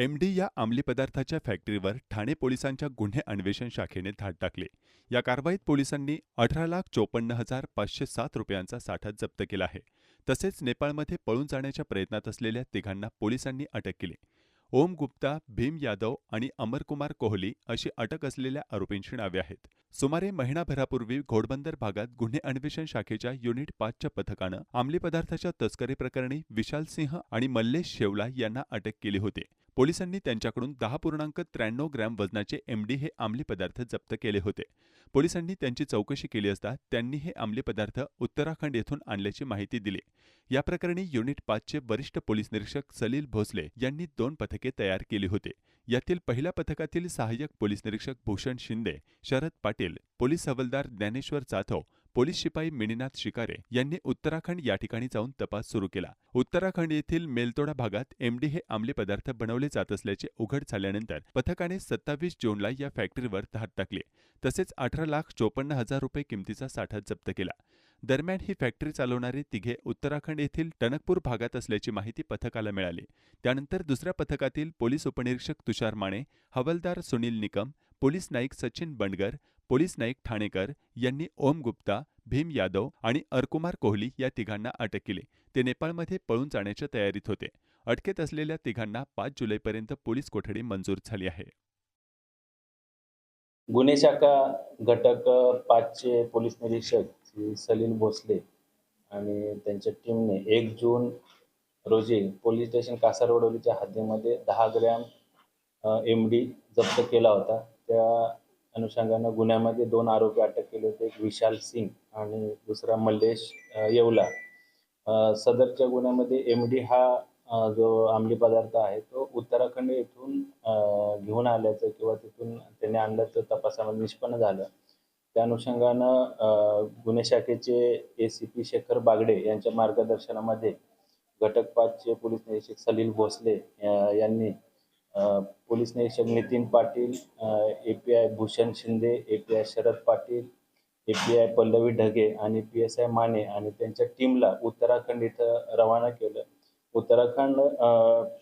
M D या अंमली पदार्थाच्या फॅक्टरीवर ठाणे पोलिसांच्या गुन्हे अन्वेषण शाखेने धाड टाकली. या कारवाईत पोलिसांनी अठरा लाख चोपन्न हजार पाचशे सात रुपयांचा साठा जप्त केला आहे. तसेच नेपाळमध्ये पळून जाण्याच्या प्रयत्नात असलेल्या तिघांना पोलिसांनी अटक केली. ओम गुप्ता भीम यादव आणि अमरकुमार कोहली अशी अटक असलेल्या आरोपींची नावे आहेत. सुमारे महिनाभरापूर्वी घोडबंदर भागात गुन्हे अन्वेषण शाखेच्या युनिट पाचच्या पथकानं अंमली पदार्थाच्या तस्करी प्रकरणी विशाल सिंह आणि मल्लेश शेवला यांना अटक केली होती. पोलिसांनी त्यांच्याकडून दहा पूर्णांक त्र्याण्णव ग्रॅम वजनाचे एमडी हे अंमली पदार्थ जप्त केले होते. पोलिसांनी त्यांची चौकशी केली असता त्यांनी हे अंमली पदार्थ उत्तराखंड येथून आणल्याची माहिती दिली. या प्रकरणी युनिट पाचचे वरिष्ठ पोलीस निरीक्षक सलील भोसले यांनी दोन पथके तयार केली होती. यातील पहिल्या पथकातील सहाय्यक पोलीस निरीक्षक भूषण शिंदे शरद पाटील पोलीस हवालदार ज्ञानेश्वर जाधव पोलीस शिपाई मिनिनाथ शिकारे यांनी उत्तराखंड या ठिकाणी जाऊन तपास सुरू केला. उत्तराखंड येथील मेलतोडा भागात एमडी हे अंमली पदार्थ बनवले जात असल्याचे उघड झाल्यानंतर पथकाने सत्तावीस जूनला या फॅक्टरीवर धाड टाकली. तसेच अठरा लाख चोपन्न हजार रुपये किमतीचा साठा जप्त केला. दरम्यान ही फॅक्टरी चालवणारे तिघे उत्तराखंड येथील टणकपूर भागात असल्याची माहिती पथकाला मिळाली. त्यानंतर दुसऱ्या पथकातील पोलीस उपनिरीक्षक तुषार माने हवालदार सुनील निकम पोलीस नाईक सचिन बंडगर पोलीस नाईक ठाणेकर यांनी ओम गुप्ता भीम यादव आणि अरकुमार कोहली या तिघांना अटक केली. ते नेपाळमध्ये पळून जाण्याच्या तयारीत होते. अटकेत असलेल्या तिघांना पाच जुलैपर्यंत पोलीस कोठडी मंजूर झाली आहे. गुन्हे शाखा घटक पाचचे पोलीस निरीक्षक सलील भोसले आणि त्यांच्या टीमने एक जून रोजी पोलीस स्टेशन कासारवडोलीच्या हद्दीमध्ये दहा ग्रॅम एम डी जप्त केला होता. त्या अनुषंगानं गुन्ह्यामध्ये दोन आरोपी अटक केले होते. एक विशाल सिंग आणि दुसरा मल्लेश येवला. सदरच्या गुन्ह्यामध्ये एम डी हा जो अंमली पदार्थ आहे तो उत्तराखंड येथून घेऊन आल्याचं किंवा तिथून त्याने आणल्याचं तपासामध्ये निष्पन्न झालं. त्या अनुषंगानं गुन्हे शाखेचे A C P Shekhar Bagde यांच्या मार्गदर्शनामध्ये घटक पाचचे पोलीस निरीक्षक सलील भोसले यांनी पोलीस निरीक्षक Nitin Patil A P I Bhushan Shinde A P I Sharad Patil A P I Pallavi Dhage आणि पी एस आय माने आणि त्यांच्या टीमला उत्तराखंड इथं रवाना केलं. उत्तराखंड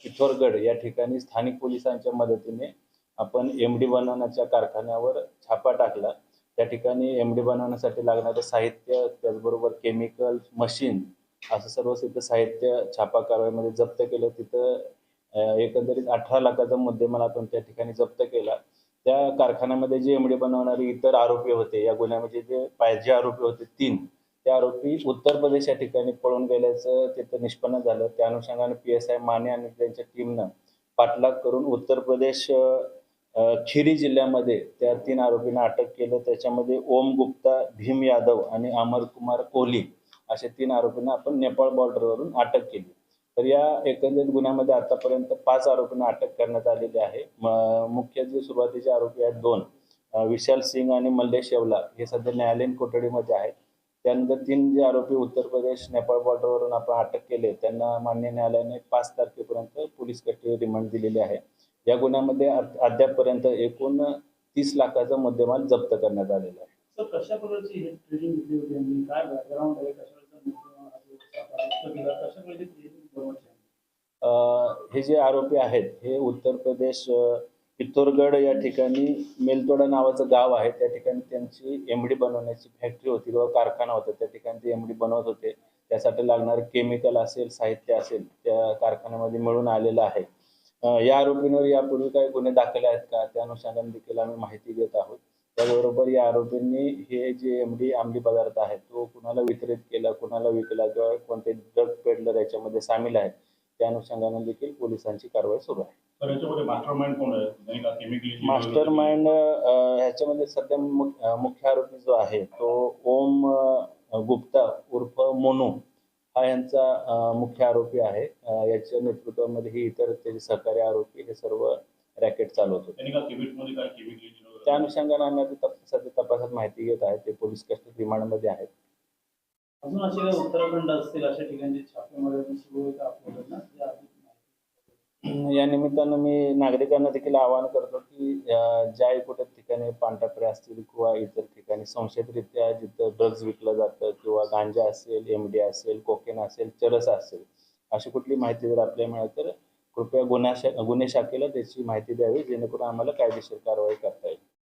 पिथोरगड या ठिकाणी स्थानिक पोलिसांच्या मदतीने आपण एम डी बनवण्याच्या कारखान्यावर छापा टाकला. त्या ठिकाणी एम डी बनवण्यासाठी लागणारं साहित्य त्याचबरोबर केमिकल मशीन असं सर्व तिथं साहित्य छापा कारवाईमध्ये जप्त केलं. तिथं एकंदरीत अठरा लाखाचा मुद्देमाल आपण त्या ठिकाणी जप्त केला. त्या कारखान्यामध्ये जे एमडी बनवणारे इतर आरोपी होते या गुन्ह्यामध्ये जे पाहिजे आरोपी होते तीन त्या आरोपी उत्तर प्रदेश या ठिकाणी पळून गेल्याचं तिथं निष्पन्न झालं. त्या अनुषंगाने पी एस आय माने आणि त्यांच्या टीमनं पाठलाग करून उत्तर प्रदेश खिरी जिल्ह्यामध्ये त्या तीन आरोपींना अटक केलं. त्याच्यामध्ये ओम गुप्ता भीम यादव आणि अमर कुमार कोहली असे तीन आरोपींना आपण नेपाळ बॉर्डरवरून अटक केली. तर या एकंदरीत गुन्ह्यामध्ये आतापर्यंत पाच आरोपींना अटक करण्यात आलेली आहे. म- मुख्य जे सुरुवातीचे आरोपी आहेत दोन विशाल सिंग आणि मल्लेश येवला हे सध्या न्यायालयीन कोठडीमध्ये आहेत. त्यानंतर तीन जे आरोपी उत्तर प्रदेश नेपाळ बॉर्डरवरून आपण अटक केले. त्यांना मान्य न्यायालयाने पाच तारखेपर्यंत पोलीस कस्टडी रिमांड दिलेली आहे. या गुन्ह्यामध्ये अद्यापपर्यंत एकूण तीस लाखाचा मुद्देमाल जप्त करण्यात आलेला आहे. कशा प्रकारची काय हे जे आरोपी आहेत हे उत्तर प्रदेश पित्तोरगड या ठिकाणी मेलतोडा नावाचं गाव आहे. त्या ठिकाणी त्यांची एमडी बनवण्याची फॅक्टरी होती किंवा कारखाना होता. त्या ठिकाणी ते एमडी बनवत होते. त्यासाठी लागणारं केमिकल असेल साहित्य असेल त्या कारखान्यामध्ये मिळून आलेलं आहे. या आरोपींवर यापूर्वी काही गुन्हे दाखल आहेत का? त्या अनुषंगाने देखील आम्ही माहिती देत आहोत. त्याचबरोबर या आरोपींनी हे जे एमडी अंमली पदार्थ आहे तो कुणाला वितरित केला कुणाला विकला किंवा कोणते ड्रग पेडलर याच्यामध्ये सामील आहेत त्या अनुषंगाने देखील पोलिसांची कारवाई सुरू आहे. मास्टर माइंड ह्याच्यामध्ये सध्या मुख्य आरोपी जो आहे तो ओम गुप्ता उर्फ मोनू हा यांचा मुख्य आरोपी आहे. याच्या नेतृत्वामध्ये ही इतर त्याचे सहकारी आरोपी हे सर्व रॅकेट चालवत होते. त्या अनुषंगाने आम्ही तपासात माहिती घेत आहे. ते पोलीस कस्टडी रिमांडमध्ये आहेत. अजून असे काही उत्तराखंड असतील अशा ठिकाणी छापेमारी सुरू आहे का आपल्याकडनं या निमित्तानं मी नागरिकांना देखील आवाहन करतो की ज्या कुठे ठिकाणी पानटापरे असतील किंवा इतर ठिकाणी संशयितरित्या जिथं ड्रग्ज विकलं जातं किंवा गांजा असेल एम डी असेल कोकेन असेल चरस असेल अशी कुठली माहिती जर आपल्याला मिळाली तर कृपया गुन्हा गुन्हे शाखेला त्याची माहिती द्यावी जेणेकरून आम्हाला कायदेशीर कारवाई करता येईल.